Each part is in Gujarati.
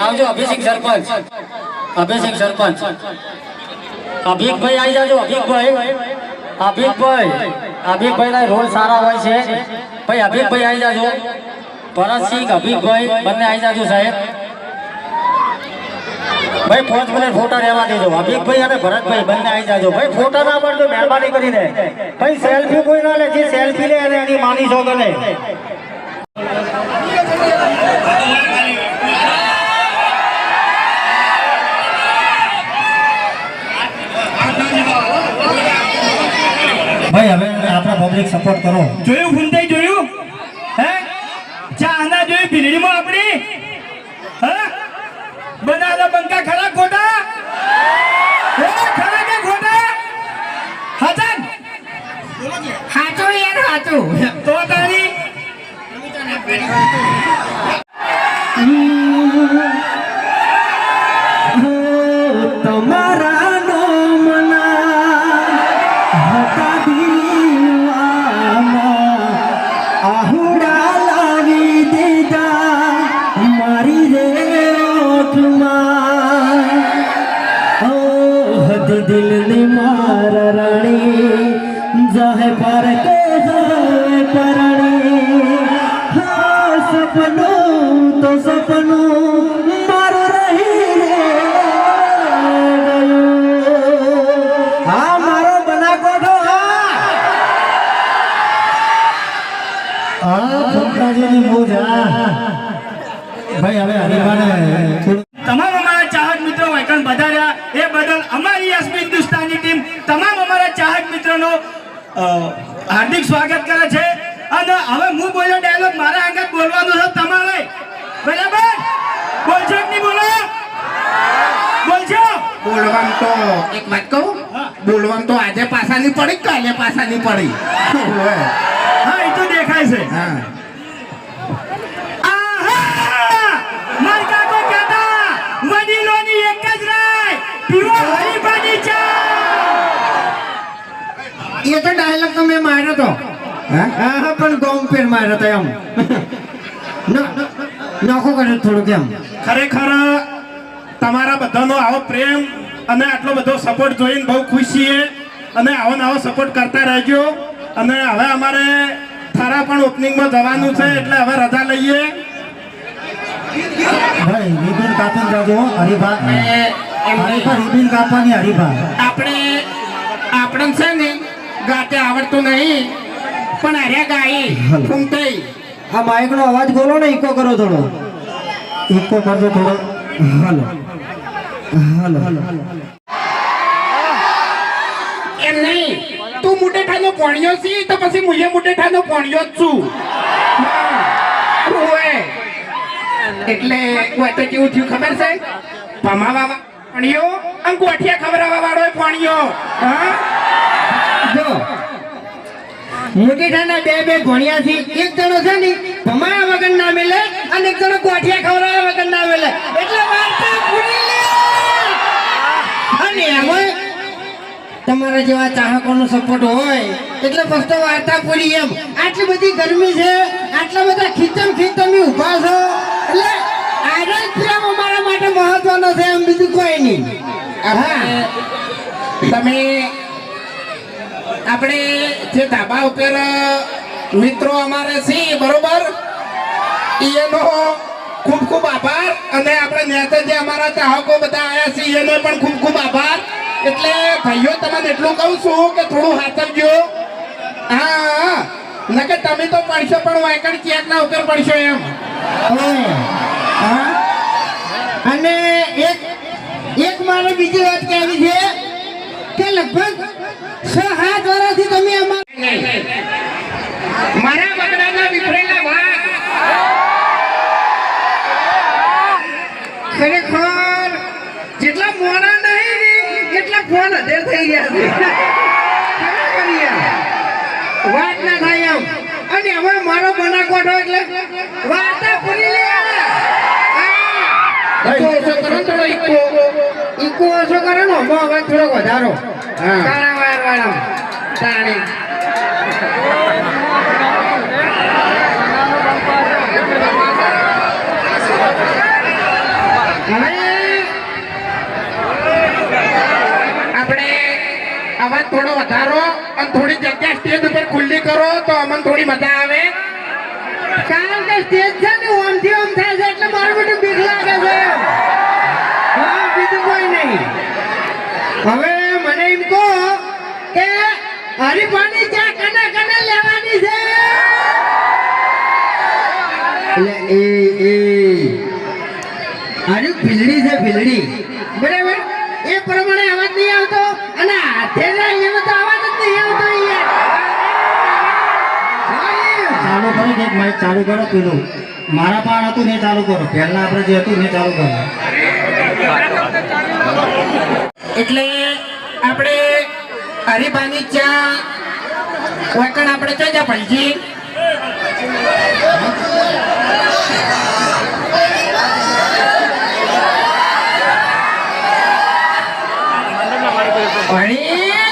આવજો અભિષેક સરપંચ. અભિષેક સરપંચ. અભિકભાઈ આવી જાજો, અભિકભાઈ. અભિકભાઈ અભિકભાઈ ના રોલ સારા હોય છે. ભાઈ, અભિકભાઈ આવી જાજો. ભરતસિંહ અભિકભાઈ, બંને આવી જાજો સાહેબ. ભાઈ, પાંચ મિનિટ ફોટા રહેવા દેજો. અભિકભાઈ અને ભરતભાઈ બંને આવી જાજો. ભાઈ, ફોટા ના પડજો, મહેરબાની કરીને. ભાઈ સેલ્ફી કોઈ ના લે, જે સેલ્ફી લે એને માની છો ગણે ભાઈ હવે આપણા સપોર્ટ કરો. જોયું ફૂંદાઈ જોયું? હે? ચાહના જોયું ભીલડીમાં આપણી? હે? બનાવેલા બંકા ખરા ખોટા? હે ખરા કે ખોટા? હાચન? હાચો યાર હાચો. તો તારી? दिल બોલવાનું તો એક વાત કહું? બોલવાનું તો આજે પાસાની પડી કાલે પાસાની પડી? હા એ તો દેખાય છે. હા. આહા! માર કાકો કહેતા, વડીલોની એક જ રાય, પીવો હરીફાની ચા. એ તો ડાયલોગ તો મેં માર્યો તો. હા? હા હા પણ ગોમ ફેર માર્યો તો એમ. નોખો કર્યો થોડુંક એમ. ખરેખર તમારા બધાનો આવો પ્રેમ અને આટલો બધો સપોર્ટ જોઈને બહુ ખુશ છીએ. અને આવો નવો સપોર્ટ કરતા રહેજો. અને હવે અમારે થારા પણ ઓપનિંગમાં જવાનું છે એટલે હવે રજા લઈએ. ભાઈ રિબિન કાપીને જાજો હરીફા રિબિન કાપવાની હરીફા આપણે આપણે છે ને ગાતે આવડતું નહીં પણ અરે ગાઈ ફૂમતાઈ આ માઇક નો અવાજ બોલો ને ઇકો કરો થોડો. ઇકો કરજો થોડો. હાલો. હાલો. એમ નહીં તું મુટેઠાનો પોણ્યો છી તો પછી મુજે મુટેઠાનો પોણિયો જ છું. એટલે ઓય તો કેવું થયું ખબર છે? ભમાવા પાણીઓ અને ગોઠિયા ખવડાવવા વાળો પાણીઓ હા? જો. મુટેઠાના ઠાના બે બે ભણ્યા છે એક જણો છે ને ભમાયા વગર ના મેલે અને એક જણો ગોઠિયા ખવડાવ્યા વગર ના મેલે. એટલે વાર્તા પૂરી લે. અને એમાં તમારા જેવા ચાહકોનો સપોર્ટ હોય એટલે ફક્ત વાર્તા પૂરી એમ. આટલી બધી ગરમી છે આટલા બધા ખીચમ ખીચમી ઊભા છો એટલે જ પ્રેમ અમારા માટે મહત્વનો છે એમ બીજું કોઈ નહીં. હા. તમે આપણે જે ધાબા ઉપર મિત્રો અમારે છે બરોબર? એનો ખૂબ ખૂબ આભાર અને આપણે નેતા જે અમારા ચાહકો બધા આવ્યા છે એનો પણ ખૂબ ખૂબ આભાર. એટલે ભાઈઓ તમને એટલું કહું છું કે થોડું હાથવજો હા નકે તમે તો પડશો પણ વાયકણ ચેક ના ઉપર પડશો એમ? અને એક એક મારે બીજી વાત કહેવી છે કે લગભગ છ સાત વર્ષથી તમે અમારા મારા બગડાના વિફરેલા ભાગ ખરેખર જેટલા દેર થઈ ગયા છે? વાત ના થાય એમ. અને હવે મારો બનાકોટો એટલે વાત પૂરી લે. તો ઓછો કરો થોડો ઇકો ઈકો ઓછો કરો ને? હમો અવાજ થોડોક વધારો. વાયર વાળા. તાણી. હવે આપણે અવાજ થોડો વધારો અને થોડી જગ્યા સ્ટેજ ઉપર ખુલ્લી કરો તો અમને થોડી મજા આવે. કારણ કે સ્ટેજ છે ને, ઓમથી ઓમ થાય છે એટલે મારું બધું બીક લાગે છે. હા, બીજું કોઈ નહીં. હવે મને એમ કહો કે હરીફાની ચા કને કને લેવાની છે? એટલે એ એ. અરે ભીલડી છે ભીલડી ચાલુ મેં ચાલુ કરો પેલું. મારા પાર હતું ને ચાલુ કરો પહેલા આપણે જે હતું ને ચાલુ કરો એટલે આપણે હરિભાની ચા વકણ આપણે ચા જા પલજી હરી. એ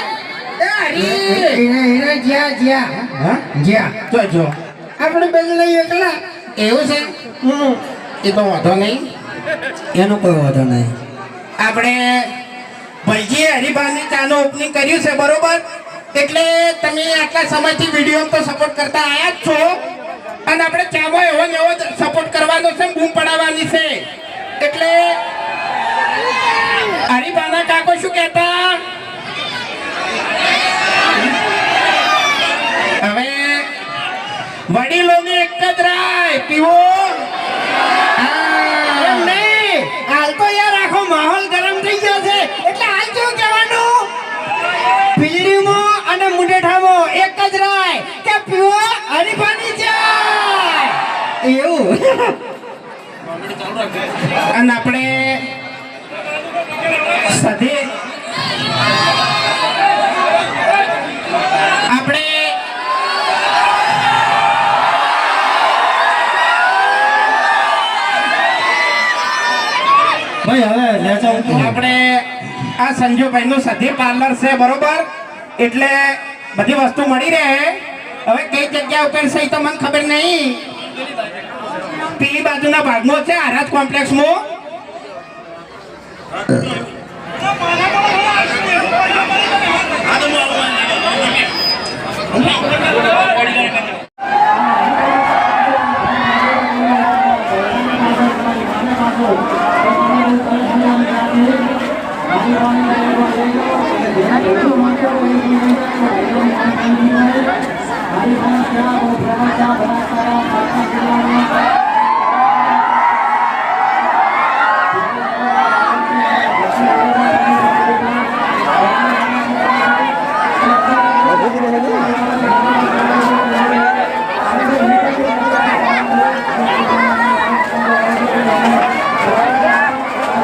હરી જ્યાં જ્યાં. હા? જ્યાં. જો જો. આપણે બેન લઈ એકલા? એવું છે? હું એ તો વાંધો નહીં. એનો કોઈ વાંધો નહીં. આપણે ભાઈજીએ હરિભાની ચાનું ઓપનિંગ કર્યું છે બરોબર? એટલે તમે આટલા સમયથી વીડિયો તો સપોર્ટ કરતા આવ્યા જ છો. અને આપણે ચામાં એવો ને એવો સપોર્ટ કરવાનો છે બૂમ પડાવવાની છે. એટલે હરિભાના કાકો શું કહેતા હવે વડીલોની એક જ રાય પીવો. હાલ તો યાર આખો માહોલ ગરમ થઈ ગયો છે. એટલે હાલ શું કહેવાનું? પીલીડીમાં અને મુંડેઠામાં એક જ રાય કે પીવો હરીફાની જાય. એવું. અને આપણે સધે ભાઈ હવે લેચા આપણે આ સંજુભાઈ નું સધી પાર્લર છે બરોબર? એટલે બધી વસ્તુ મળી રહે. હવે કઈ જગ્યા ઉપર છે તો મને ખબર નહીં. પેલી બાજુના ભાગમાં છે આરાજ કોમ્પ્લેક્સમાં. Thank you.